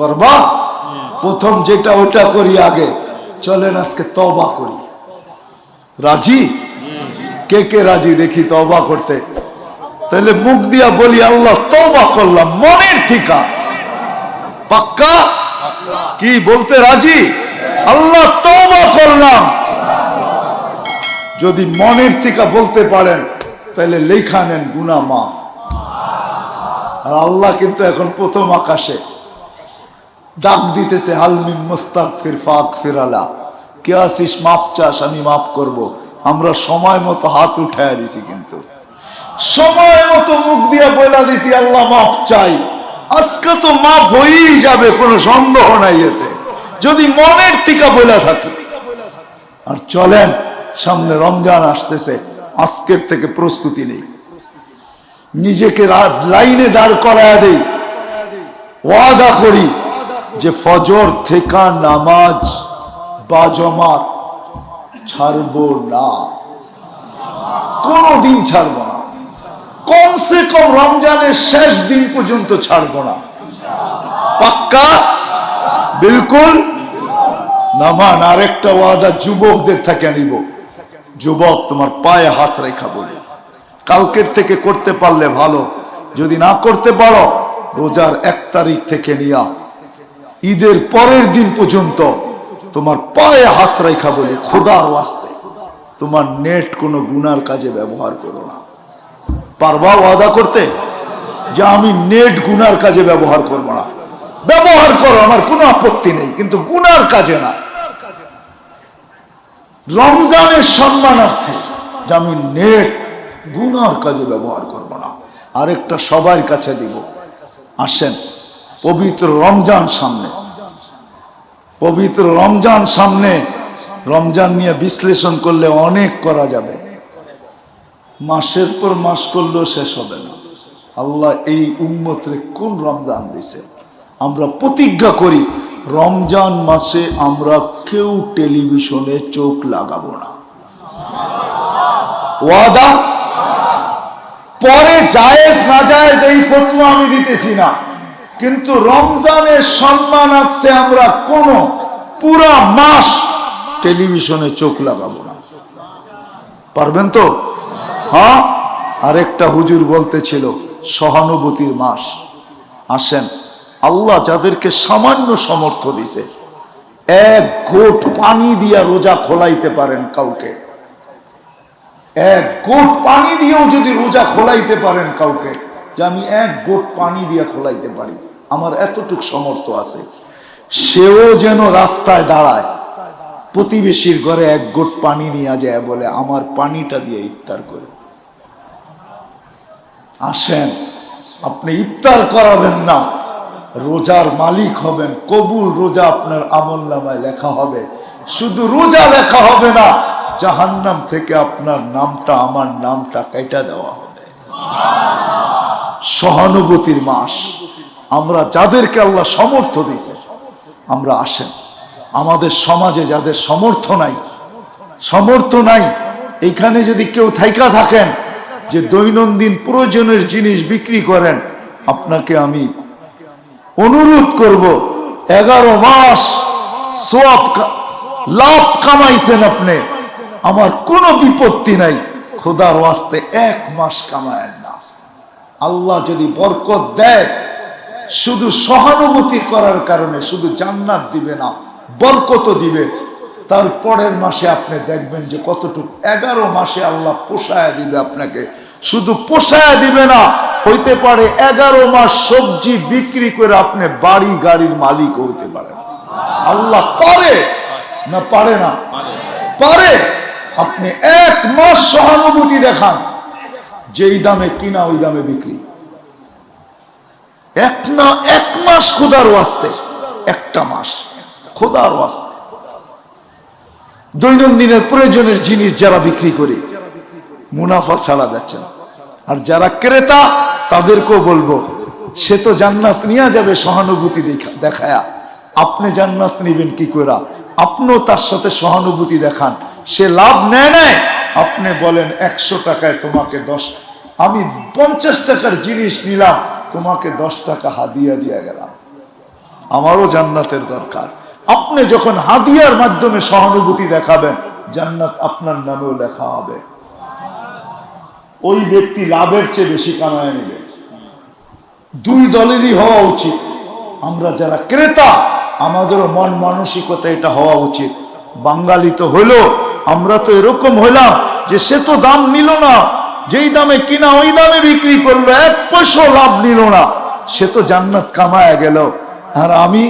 করবা? প্রথম যেটা ওটা করি আগে। চলেন আজকে তবা করি। রাজি? কে কে রাজি দেখি তবা করতে? তাহলে মুখ দিয়া বলি, আল্লাহ তবা করলাম, মনের থিকা পাক্কা? কি বলতে রাজি? আল্লাহ তবা করলাম। যদি মনের থেকে বলতে পারেন, তাহলে লেখা নেন গুনা মাফ। আর আল্লাহ কিন্তু এখন প্রথম আকাশে। ডাক দিতেছে হালমি মোস্তাক ফির ফাক ফিরালা কে আসিস মাপ চাস, আমি মাফ করব। আমরা সময় মতো হাত উঠায় দিছি কিন্তু। সময় মতো মুখ দিয়ে বইলা দিছি, আল্লাহ মাপ চাই। আজকে তো মাপ হয়েই যাবে, কোনো সন্দেহ নাই এতে। যদি মনের থেকে বইলা থাকি। আর চলেন, সামনে রমজান আসতেছে, আজকের থেকে প্রস্তুতি নেই। নিজেকে লাইনে দাঁড় করায় দেই। ওয়াদা করি যে ফজর থেকে নামাজ বা জমাত ছাড়বো না। কোনদিন ছাড়বো না। কমসে কম রমজানের শেষ দিন পর্যন্ত ছাড়বো না। পাক্কা? বিলকুল? নামান আরেকটা ওয়াদা যুবকদের থেকে আনিব যুবক, তোমার পায়ে হাত রেখা বলে। কালকের থেকে করতে পারলে ভালো। যদি না করতে পারো, রোজার এক তারিখ থেকে নিয়া ঈদের পরের দিন পর্যন্ত তোমার পায়ে হাত রেখা বলে খোদার ওয়াস্তে। তোমার নেট কোনো গুনার কাজে ব্যবহার করো না। পারবা ওয়াদা করতে? যে আমি নেট গুনার কাজে ব্যবহার করব না। ব্যবহার করো, আমার কোনো আপত্তি নেই, কিন্তু গুনার কাজে না। রমজানের সম্মানার্থে যে আমি নেট গুনার কাজে ব্যবহার করব না। আরেকটা সবার কাছে দিব। আসেন। পবিত্র রমজান সামনে। পবিত্র রমজান সামনে। রমজান নিয়ে বিশ্লেষণ করলে অনেক করা যাবে। মাসের পর মাস করলেও শেষ হবে না। আল্লাহ এই উন্মতরে কোন রমজান দিছে? আমরা প্রতিজ্ঞা করি, রমজান মাসে আমরা কেউ টেলিভিশনে চোখ লাগাবো না। ওয়াদা? পরে জায়েজ না জায়েজ এই ফতুয়া আমি দিতেছি না। কিন্তু রমজানের সম্মানার্থে আমরা কোন পুরা মাস টেলিভিশনে চোখ লাগাবো না। পারবেন তো? হ্যাঁ? আরেকটা হুজুর বলতেছিল, সহানুভূতির মাস। আসেন, আল্লাহ যাদেরকে সামান্য সমর্থ দিছে, এক ঘোট পানি দিয়া রোজা খোলাইতে পারেন কাউকে। এক গোট পানি দিয়েও যদি রোজা খোলাইতে পারেন কাউকে, যে আমি এক গোট পানি দিয়ে খোলাইতে পারি। আমার এতটুক সমর্থ আছে। সেও যেন রাস্তায় দাঁড়ায়, প্রতিবেশীর ঘরে এক গোট পানি নিয়ে যায় বলে আমার পানিটা দিয়ে ইফতার করে। আসেন, আপনি ইফতার করাবেন না, রোজার মালিক হবেন, কবুল রোজা আপনার আমল নামায় লেখা হবে। শুধু রোজা লেখা হবে না, জাহান্নাম থেকে আপনার নামটা, আমার নামটা কেটে দেওয়া হবে। সহানুভূতির মাস। আমরা যাদেরকে আল্লাহ সমর্থ দিছে আমরা আসেন। আমাদের সমাজে যাদের সমর্থ নাই সমর্থ নাই, এখানে যদি কেউ থাইকা থাকেন যে দৈনন্দিন প্রয়োজনের জিনিস বিক্রি করেন, আপনাকে আমি অনুরোধ করব, এগারো মাস সব লাভ কামাইছেন আপনি, আমার কোনো বিপত্তি নাই, খোদার ওয়াস্তে এক মাস কামায়েন না। আল্লাহ যদি বরকত দেয় শুধু সহানুভূতি করার কারণে, শুধু জান্নাত দিবে না, বরকত দিবে। তার পরের মাসে আপনি দেখবেন যে কতটুকু, এগারো মাসে আল্লাহ পোষায় দিবে আপনাকে। শুধু পোষায় দিবে না, হইতে পারে এগারো মাস সবজি বিক্রি করে আপনি বাড়ি গাড়ির মালিক হইতে পারেন। আল্লাহ পারে না পারে না? পারে। আপনি এক মাস সহানুভূতি দেখান, যেই দামে কিনা ওই দামে বিক্রি। এক না, এক মাস খোদার ওয়াস্তে, একটা মাস খোদার ওয়াস্তে। দৈনন্দিনের প্রয়োজনের জিনিস যারা বিক্রি করে, মুনাফা ছাড়া যাচ্ছে আর যারা ক্রেতা, তাদেরকেও বলব, সে তো জান্নাত নিয়ে যাবে সহানুভূতি দেখা, দেখায়া। আপনি জান্নাত নিবেন কি করে আপনিও তার সাথে সহানুভূতি দেখান। সে লাভ নেয় নেয় আপনি বলেন একশো টাকায় তোমাকে দশ আমি পঞ্চাশ টাকার জিনিস নিলাম, তোমাকে দশ টাকা হাদিয়া দিয়ে গেলাম। আমারও জান্নাতের দরকার। আপনি যখন হাদিয়ার মাধ্যমে সহানুভূতি দেখাবেন, জান্নাত আপনার নামেও লেখা হবে। ওই ব্যক্তি লাভের চেয়ে বেশি কামায় নেবে। দুই দলেরই হওয়া উচিত। আমরা যারা ক্রেতা, আমাদেরও মন মানসিকতা এটা হওয়া উচিত। বাঙালি তো হলো, আমরা তো এরকম হইলাম যে সে তো দাম নিল না। যেই দামে কিনা, ওই দামে বিক্রি করল, এক পয়সা লাভ নিল না। সে তো জান্নাত কামায় গেল। আর আমি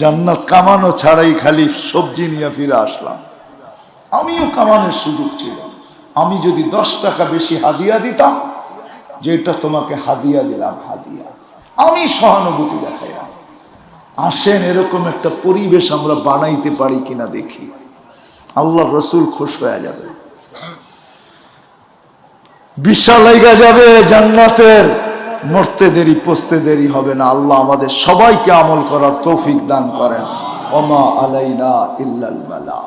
জান্নাত কামানো ছাড়াই খালি সবজি নিয়ে ফিরে আসলাম। আমিও কামানোর সুযোগ ছিল আমি যদি দশ টাকা বেশি হাদিয়া দিতাম, যে এটা তোমাকে হাদিয়া দিলাম, হাদিয়া। আমি সহানুভূতি দেখাইলাম। আসেন, এরকম একটা পরিবেশ আমরা বানাইতে পারি কিনা দেখি। আল্লাহ রসুল খুশ হয়ে যাবে। বিশাল লাইগা যাবে জান্নাতের। মরতে দেরি, পচতে দেরি হবে না। আল্লাহ আমাদের সবাইকে আমল করার তৌফিক দান করেন। ওমা আলাইনা ইল্লাল বালা।